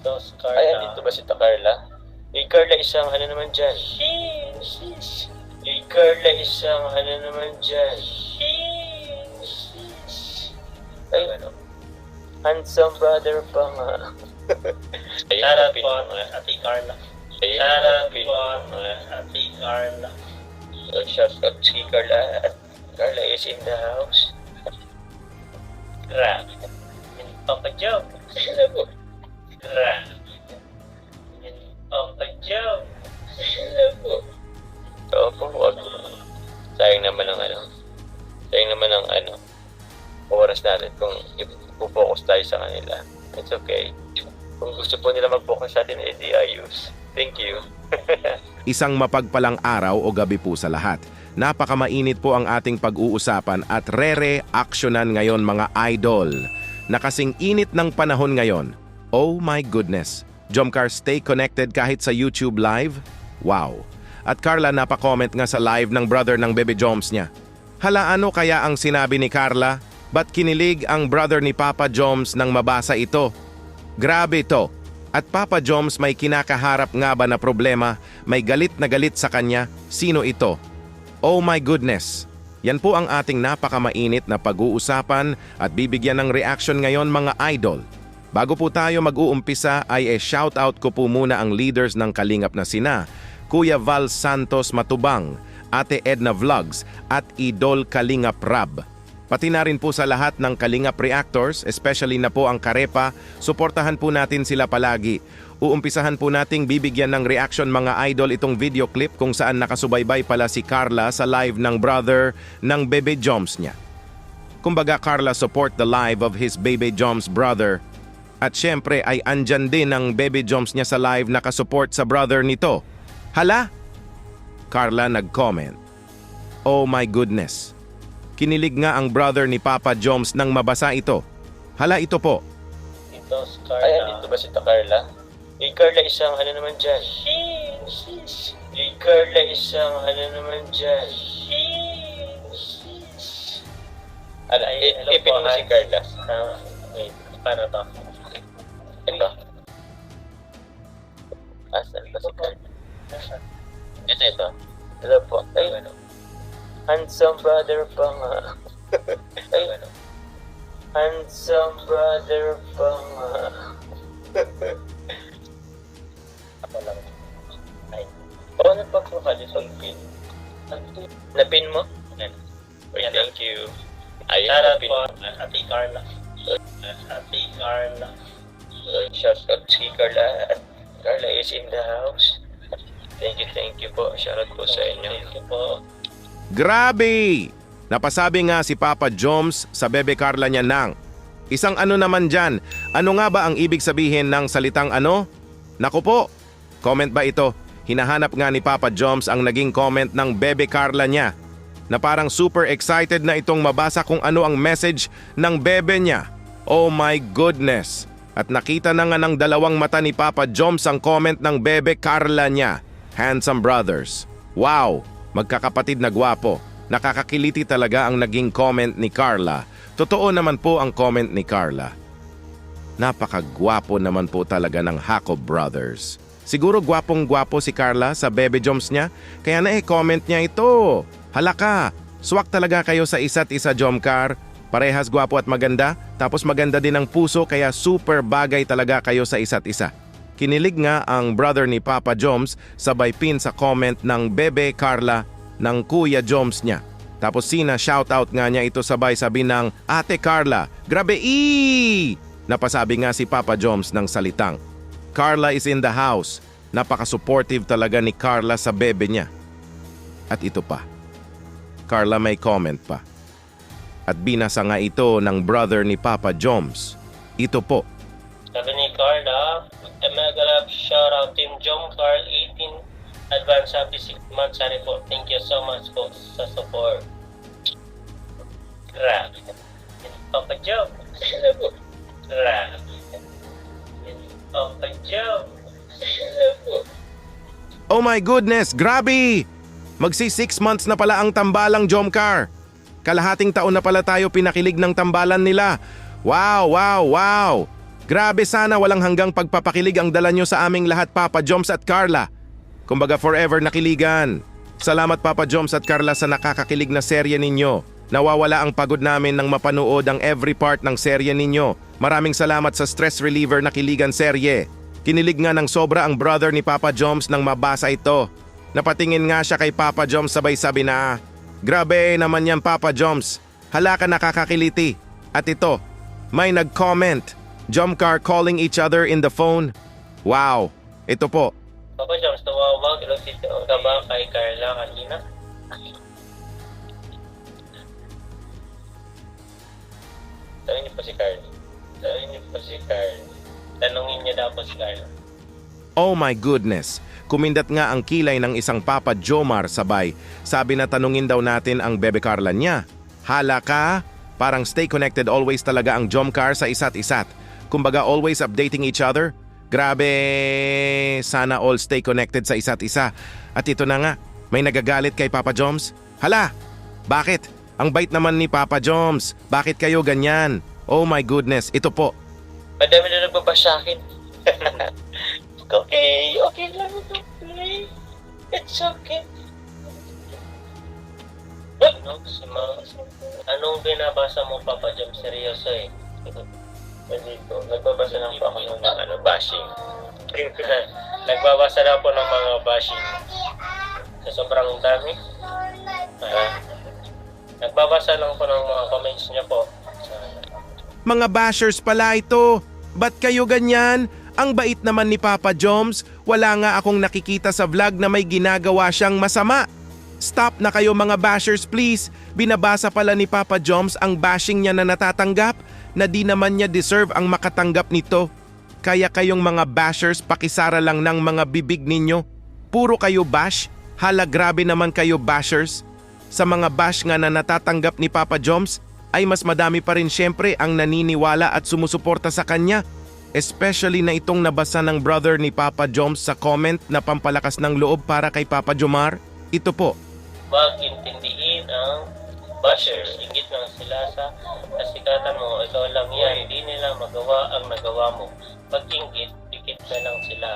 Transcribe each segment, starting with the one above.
Ito, si Carla. Ay, andito ba si ta Carla? Eh, Carla, isang ano naman dyan? Eh, Carla, isang ano naman dyan? Ay, ano? Handsome brother pa nga. Ayun, Shoutout pin po. Ate Carla. Ayun, Shoutout pin po. Ate Carla. So, shout out si Carla. Carla is in the house. Grabe. Papa Joe. Ano po? Po? Opo, wag. Sayang naman ang ano. Sayang naman ang ano. Oras natin kung ipo-focus tayo sa kanila. It's okay. Kung gusto po nila mag-focus sa atin, edi ayos. Thank you. Isang mapagpalang araw o gabi po sa lahat. Napakamainit po ang ating pag-uusapan at re-reactionan ngayon mga idol. Nakasing init ng panahon ngayon. Oh my goodness. Jomcar, stay connected kahit sa YouTube Live? Wow. At Carla napakomment nga sa live ng brother ng Bebe Joms niya. Hala ano kaya ang sinabi ni Carla? Ba't kinilig ang brother ni Papa Joms nang mabasa ito? Grabe to. At Papa Joms may kinakaharap nga ba na problema, may galit na galit sa kanya, sino ito? Oh my goodness! Yan po ang ating napakamainit na pag-uusapan at bibigyan ng reaction ngayon mga idol. Bago po tayo mag-uumpisa ay e-shoutout ko po muna ang leaders ng Kalingap na sina, Kuya Val Santos Matubang, Ate Edna Vlogs at Idol Kalingap Rab. Pati na rin po sa lahat ng Kalingap Reactors, especially na po ang Karepa, suportahan po natin sila palagi. Uumpisahan po nating bibigyan ng reaction mga idol itong video clip kung saan nakasubaybay pala si Carla sa live ng brother ng Bebe Joms niya. Kumbaga Carla support the live of his Bebe Joms brother. At syempre ay andyan din ang Bebe Joms niya sa live nakasupport sa brother nito. Hala? Carla nag-comment. Oh my goodness. Kinilig nga ang brother ni Papa Joms nang mabasa ito. Hala ito po. Ito, si Carla. Ay, andito ba si ta Carla? Eh, Carla, isang ano naman dyan? Eh, Carla, isang ano naman dyan? Ano, Ay, eh, hello eh, po, si Carla. Ah, wait, paano to? Ito. Asan ba si? Ito, ito. Hello po. Ay, ano? Handsome brother pa nga. Ay, ano? Handsome brother pa nga. Ako lang. Ay, Oo, nagpapakalisang pin. Napin mo? yan. Thank you. Ayun, Shoutout napin po. Ate Carla. Ate Carla. Shout out si Carla. Carla is in the house. Thank you, thank you po. Shout out po sa inyo. Thank you po. Grabe! Napasabi nga si Papa Joms sa bebe Carla niya nang, Isang ano naman dyan, ano nga ba ang ibig sabihin ng salitang ano? Naku po, comment ba ito? Hinahanap nga ni Papa Joms ang naging comment ng bebe Carla niya na parang super excited na itong mabasa kung ano ang message ng bebe niya. Oh my goodness! At nakita na nga ng dalawang mata ni Papa Joms ang comment ng bebe Carla niya. Handsome Brothers. Wow! Magkakapatid na gwapo. Nakakakiliti talaga ang naging comment ni Carla. Totoo naman po ang comment ni Carla. Napakagwapo naman po talaga ng Jacob Brothers. Siguro gwapong gwapo si Carla sa Bebe Joms niya, kaya na eh-comment niya ito. Halaka, swak talaga kayo sa isa't isa Jomcar. Parehas gwapo at maganda, tapos maganda din ang puso kaya super bagay talaga kayo sa isa't isa. Kinilig nga ang brother ni Papa Joms sabay pin sa comment ng Bebe Carla ng Kuya Joms niya. Tapos sina shoutout nga niya ito sabay sabi ng Ate Carla, grabe i! Napasabi nga si Papa Joms ng salitang. Carla is in the house. Napaka-supportive talaga ni Carla sa bebe niya. At ito pa. Carla may comment pa. At binasa nga ito ng brother ni Papa Joms. Ito po. Sabi ni Carla, love shoutout Team Jom Carl 18 advance happy 6 months sorry po. Thank you so much po sa support. Grabe. Papa po? Grabe. Papa? Oh my goodness, grabe! Magsi 6 months na pala ang tambalang Jomcar. Kalahating taon na pala tayo pinakilig ng tambalan nila. Wow, wow, wow! Grabe sana walang hanggang pagpapakilig ang dala nyo sa aming lahat Papa Joms at Carla. Kumbaga forever nakiligan. Salamat Papa Joms at Carla sa nakakakilig na serye ninyo. Nawawala ang pagod namin nang mapanood ang every part ng serye ninyo. Maraming salamat sa stress reliever na kiligan serye. Kinilig nga ng sobra ang brother ni Papa Joms nang mabasa ito. Napatingin nga siya kay Papa Joms sabay sabi na, Grabe naman yan Papa Joms, hala ka nakakakiliti. At ito, may nag-comment, Jomcar calling each other in the phone. Wow, ito po, Papa Joms, tumawag. Ilusito ka ba kay Carla kanina? Tanong niyo pa si Carl. Tanong niyo pa si Carl. Tanungin niya po si Carla. Oh my goodness! Kumindat nga ang kilay ng isang Papa Jomar sabay. Sabi na tanungin daw natin ang Bebe Carla niya. Hala ka? Parang stay connected always talaga ang Jomcar sa isa't isa't. Kumbaga always updating each other. Grabe! Sana all stay connected sa isa't isa. At ito na nga, may nagagalit kay Papa Joms. Hala! Bakit? Ang bait naman ni Papa Joms. Bakit kayo ganyan? Oh my goodness, ito po. Madami na nagbabash sa akin. Okay, okay lang ito, play. It's okay. Ano? Si Ma... Anong binabasa mo, Papa Jom? Seryoso eh. Hindi ko. Nagbabasa lang po ako ng mga ano, bashing. Nagbabasa na po ng mga bashing. Sa sobrang dami. Ah, Nagbabasa lang po ng mga comments niya po. Mga bashers pala ito. Ba't kayo ganyan? Ang bait naman ni Papa Joms, wala nga akong nakikita sa vlog na may ginagawa siyang masama. Stop na kayo mga bashers please. Binabasa pala ni Papa Joms ang bashing niya na natatanggap na di naman niya deserve ang makatanggap nito. Kaya kayong mga bashers pakisara lang ng mga bibig ninyo. Puro kayo bash? Hala grabe naman kayo bashers. Sa mga bash nga na natatanggap ni Papa Joms, ay mas madami pa rin syempre ang naniniwala at sumusuporta sa kanya. Especially na itong nabasa ng brother ni Papa Joms sa comment na pampalakas ng loob para kay Papa Jomar. Ito po, Huwag intindihin ang bashers. Ingit lang sila sa kasikatan mo. Ikaw lang yan. Hindi nila magawa ang nagawa mo. Pag ingit, dikit na lang sila.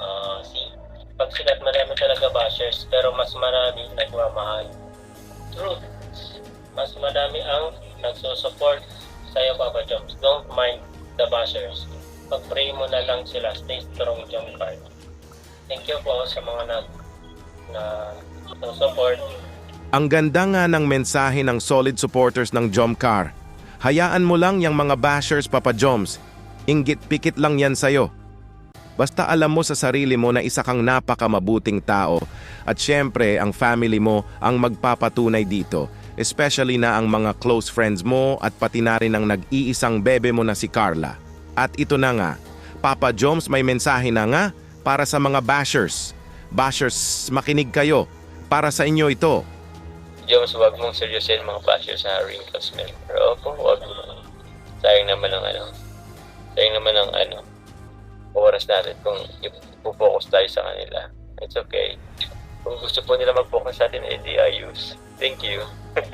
Ah, see? Pag sikat, marami talaga bashers. Pero mas marami nagmamahal. Truth. Mas madami ang nagsusupport sa'yo, Papa Joms. Don't mind the bashers. Pag-pray mo na lang sila. Stay strong, Jom Card. Thank you po sa mga nag na support ang ganda nga ng mensahe ng solid supporters ng Jomcar. Hayaan mo lang yung mga bashers Papa Joms. Inggit pikit lang yan sa'yo. Basta alam mo sa sarili mo na isa kang napakamabuting tao at syempre ang family mo ang magpapatunay dito. Especially na ang mga close friends mo at pati na rin ang nag-iisang bebe mo na si Carla. At ito na nga, Papa Joms may mensahe na nga para sa mga bashers. Bashers, makinig kayo. Para sa inyo ito. Jones, wag mong seryosin mga bashers sa wrinkles member. Opo, wag mo. Sayang naman ang ano. Sayang naman ang ano. Oras natin kung ipopokus tayo sa kanila. It's okay. Kung gusto po nila mag-focus sa atin, edi ayos. Thank you.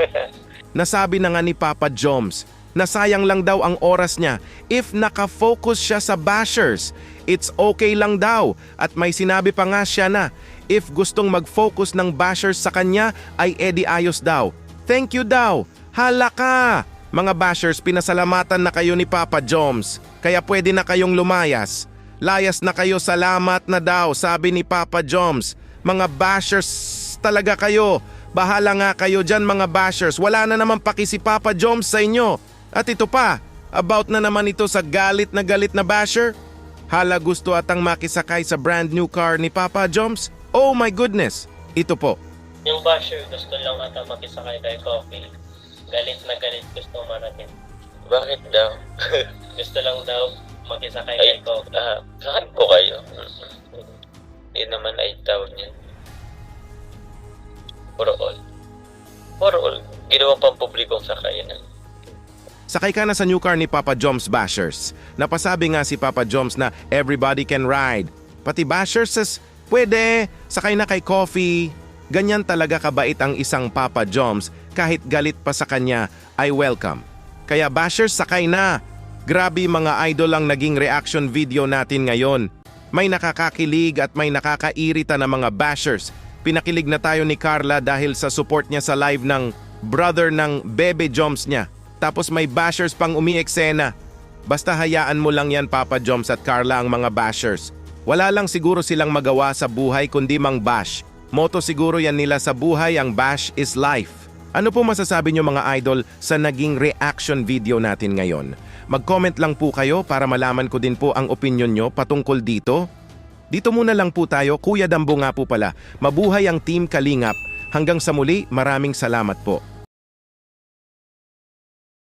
Nasabi na nga ni Papa Joms na sayang lang daw ang oras niya if nakafocus siya sa bashers. It's okay lang daw at may sinabi pa nga siya na if gustong mag-focus ng bashers sa kanya ay edi ayos daw. Thank you daw. Hala ka! Mga bashers, pinasalamatan na kayo ni Papa Joms. Kaya pwede na kayong lumayas. Layas na kayo, salamat na daw, sabi ni Papa Joms. Mga bashers talaga kayo. Bahala nga kayo dyan mga bashers. Wala na naman paki si Papa Joms sa inyo. At ito pa, about na naman ito sa galit na galit na basher. Hala gusto atang makisakay sa brand new car ni Papa Joms. Oh my goodness. Ito po. Yung basher gusto lang ata makisakay kay Coffee. Galit na galit gusto marating. Bakit daw? Gusto lang daw makisakay Ay, kay Coffee. ah, po kayo. Hindi naman ay tawag niyan. Puro all. Puro all. Ginawang pampublikong sakayan. Sakay ka na sa new car ni Papa Joms Bashers. Napasabi nga si Papa Joms na everybody can ride. Pati Bashers says, pwede, sakay na kay Coffee. Ganyan talaga kabait ang isang Papa Joms kahit galit pa sa kanya ay welcome. Kaya Bashers sakay na. Grabe mga idol ang naging reaction video natin ngayon. May nakakakilig at may nakakairita na mga bashers. Pinakilig na tayo ni Carla dahil sa support niya sa live ng brother ng Bebe Joms niya. Tapos may bashers pang umiiksena. Basta hayaan mo lang yan Papa Joms at Carla ang mga bashers. Wala lang siguro silang magawa sa buhay kundi mang bash. Moto siguro yan nila sa buhay ang bash is life. Ano po masasabi nyo mga idol sa naging reaction video natin ngayon? Mag-comment lang po kayo para malaman ko din po ang opinion nyo patungkol dito. Dito muna lang po tayo, Kuya Dambo nga po pala. Mabuhay ang Team Kalingap. Hanggang sa muli, maraming salamat po.